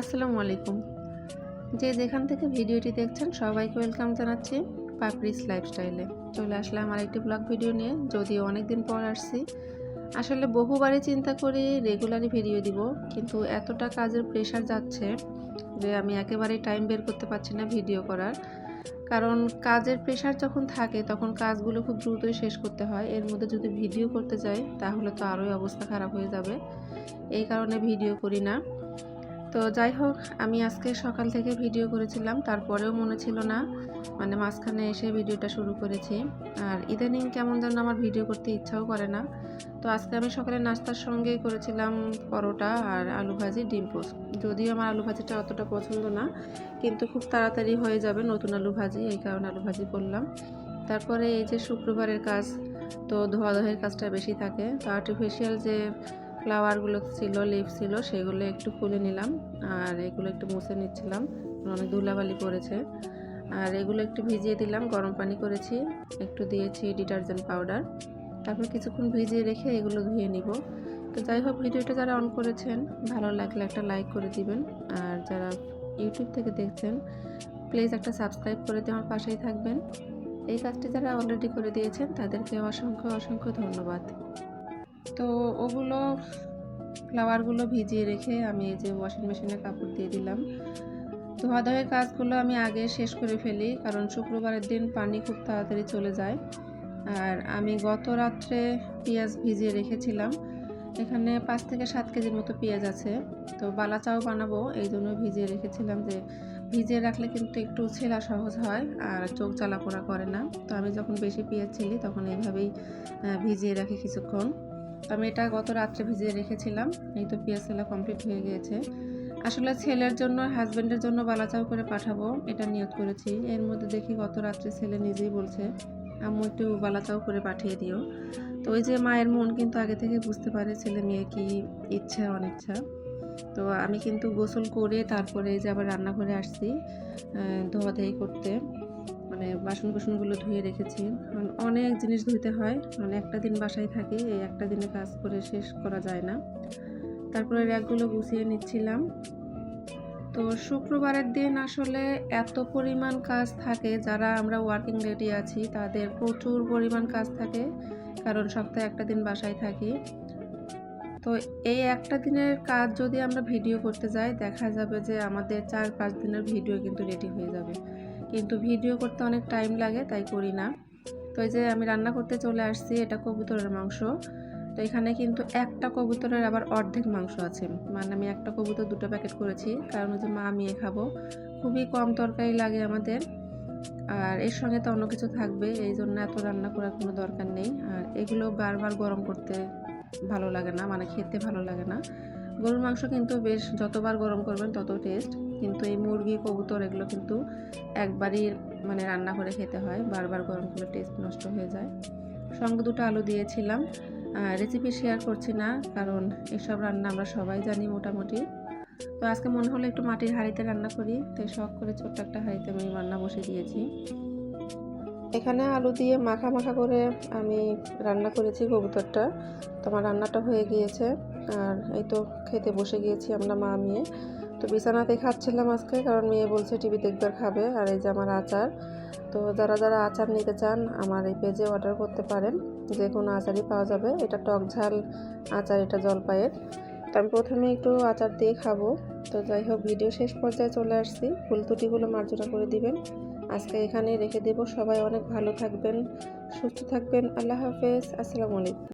আসসালামু আলাইকুম। যে যেখান থেকে ভিডিওটি দেখছেন, সবাইকে ওয়েলকাম জানাচ্ছি পাপড়িস লাইফস্টাইলে। চলে আসলাম আমার একটি ব্লগ ভিডিও নিয়ে, যদিও অনেক দিন পর আসছি। আসলে বহুবারই চিন্তা করি রেগুলারই ভিডিও দিব, কিন্তু এতটা কাজের প্রেশার যাচ্ছে যে আমি একেবারেই টাইম বের করতে পারছি না ভিডিও করার। কারণ কাজের প্রেশার যখন থাকে, তখন কাজগুলো খুব দ্রুতই শেষ করতে হয়। এর মধ্যে যদি ভিডিও করতে যাই, তাহলে তো আরোই অবস্থা খারাপ হয়ে যাবে। এই কারণে ভিডিও করি না। তো যাই হোক, আমি আজকে সকাল থেকে ভিডিও করেছিলাম, তারপরেও মনে ছিল না। মানে মাঝখানে এসে ভিডিওটা শুরু করেছি। আর ইদানিং কেমন যেন আমার ভিডিও করতে ইচ্ছাও করে না। তো আজকে আমি সকালে নাস্তার সঙ্গেই করেছিলাম পরোটা আর আলু ভাজি, ডিম পোস্ট যদিও আমার আলু ভাজিটা অতটা পছন্দ না, কিন্তু খুব তাড়াতাড়ি হয়ে যাবে নতুন আলু ভাজি, এই কারণে আলু ভাজি করলাম। তারপরে এই যে শুক্রবারের কাজ, তো ধোয়া ধোয়ের কাজটা বেশি থাকে। তো আর্টিফিশিয়াল যে ফ্লাওয়ারগুলো ছিল লিপ ছিল, সেগুলো একটু খুলে নিলাম। আর এগুলো একটু মুছে নিচ্ছিলাম। অনেক ধুলাবালি পড়েছে। আর এগুলো একটু ভিজিয়ে দিলাম, গরম পানি করেছি। একটু দিয়েছি ডিটারজেন্ট পাউডার তারপর কিছুক্ষণ ভিজিয়ে রেখে এগুলো ধুয়ে নিব। তো যাই হোক, ভিডিওটা যারা অন করেছেন, ভালো লাগলে একটা লাইক করে দিবেন। আর যারা ইউটিউব থেকে দেখছেন প্লিজ একটা সাবস্ক্রাইব করে দিয়ে আমার পাশেই থাকবেন। এই কাজটি যারা অলরেডি করে দিয়েছেন, তাদেরকে অসংখ্য অসংখ্য ধন্যবাদ। তো ওগুলো ফ্লাওয়ারগুলো ভিজিয়ে রেখে আমি এই যে ওয়াশিং মেশিনে কাপড় দিয়ে দিলাম। ধোয়া ধোয়ের কাজগুলো আমি আগে শেষ করে ফেলি, কারণ শুক্রবারের দিন পানি খুব তাড়াতাড়ি চলে যায়। আর আমি গত রাত্রে পেঁয়াজ ভিজিয়ে রেখেছিলাম। এখানে পাঁচ থেকে সাত কেজির মতো পেঁয়াজ আছে। তো বালা চাও বানাবো, এই জন্য ভিজিয়ে রেখেছিলাম যে ভিজিয়ে রাখলে কিন্তু একটু ছেলা সহজ হয় আর চোখ জ্বালা পোড়া করে না। তো আমি যখন বেশি পেঁয়াজ ছিলি তখন এইভাবেই ভিজিয়ে রাখি কিছুক্ষণ। আমি এটা গত রাত্রে ভিজিয়ে রেখেছিলাম। এই তো পেঁয়াজ ছেলা কমপ্লিট হয়ে গিয়েছে। আসলে ছেলের জন্য হাজব্যান্ডের জন্য বালাচাও করে পাঠাবো, এটা নিয়োগ করেছি। এর মধ্যে দেখি গত রাত্রে ছেলে নিজেই বলছে, আম্মু, একটু বালাচাও করে পাঠিয়ে দিও। তো ওই যে মায়ের মন কিন্তু আগে থেকে বুঝতে পারে ছেলে মেয়ে কি ইচ্ছা, অনিচ্ছা। তো আমি কিন্তু গোসল করে তারপরে যে আবার রান্নাঘরে আসছি ধোয়া ধোয়ি করতে। মানে বাসন কুসনগুলো ধুয়ে রেখেছি। অনেক জিনিস ধুইতে হয় মানে একটা দিন বাসায় থাকি, এই একটা দিনে কাজ করে শেষ করা যায় না। তারপরে র্যাকগুলো গুছিয়ে নিচ্ছিলাম। তো শুক্রবারের দিন আসলে এত পরিমাণ কাজ থাকে, যারা আমরা ওয়ার্কিং রেডি আছি, তাদের প্রচুর পরিমাণ কাজ থাকে, কারণ সপ্তাহে একটা দিন বাসায় থাকি। তো এই একটা দিনের কাজ যদি আমরা ভিডিও করতে যাই, দেখা যাবে যে আমাদের চার পাঁচ দিনের ভিডিও কিন্তু রেডি হয়ে যাবে। কিন্তু ভিডিও করতে অনেক টাইম লাগে, তাই করি না। তো এই যে আমি রান্না করতে চলে আসছি, এটা কবুতরের মাংস। তো এখানে কিন্তু একটা কবুতরের আবার অর্ধেক মাংস আছে। মানে আমি একটা কবুতর দুটো প্যাকেট করেছি, কারণ ওই মা আমিয়ে খাব। খুবই কম তরকারি লাগে আমাদের। আর এর সঙ্গে তো অন্য কিছু থাকবে, এই জন্য এত রান্না করার কোনো দরকার নেই। আর এগুলো বারবার গরম করতে ভালো লাগে না মানে খেতে ভালো লাগে না। গরুর মাংস কিন্তু বেশ যতবার গরম করবেন তত টেস্ট কিন্তু এই মুরগি, কবুতর এগুলো কিন্তু একবারই মানে রান্না করে খেতে হয়, বারবার গরম করলে টেস্ট নষ্ট হয়ে যায়। সঙ্গে দুটো আলু দিয়েছিলাম রেসিপি শেয়ার করছি না, কারণ এসব রান্না আমরা সবাই জানি মোটামুটি। তো আজকে মনে হলো একটু মাটির হাঁড়িতে রান্না করি তো শখ করে ছোট্ট একটা হাঁড়িতে আমি রান্না বসে দিয়েছি। এখানে আলু দিয়ে মাখা মাখা করে আমি রান্না করেছি কবুতরটা। তোমার রান্নাটা হয়ে গিয়েছে। আর এই তো খেতে বসে গিয়েছি আমরা মা, মেয়ে। তো বিছানাতে খাচ্ছিলাম আজকে, কারণ মেয়ে বলছে টিভিতে একবার খাবে, আর এই যে আমার আচার। তো যারা যারা আচার নিতে চান, আমার এই পেজে অর্ডার করতে পারেন। যে কোনো আচারই পাওয়া যাবে। এটা টক ঝাল আচার, এটা জলপাইয়ের। তো আমি প্রথমে একটু আচার দিয়ে খাব। তো যাই হোক, ভিডিও শেষ পর্যায়ে চলে আসছি। ফুল ত্রুটিগুলো মার্জনা করে দিবেন। আজকে এখানে রেখে দেব। সবাই অনেক ভালো থাকবেন, সুস্থ থাকবেন। আল্লাহ হাফেজ। আসসালামু আলাইকুম।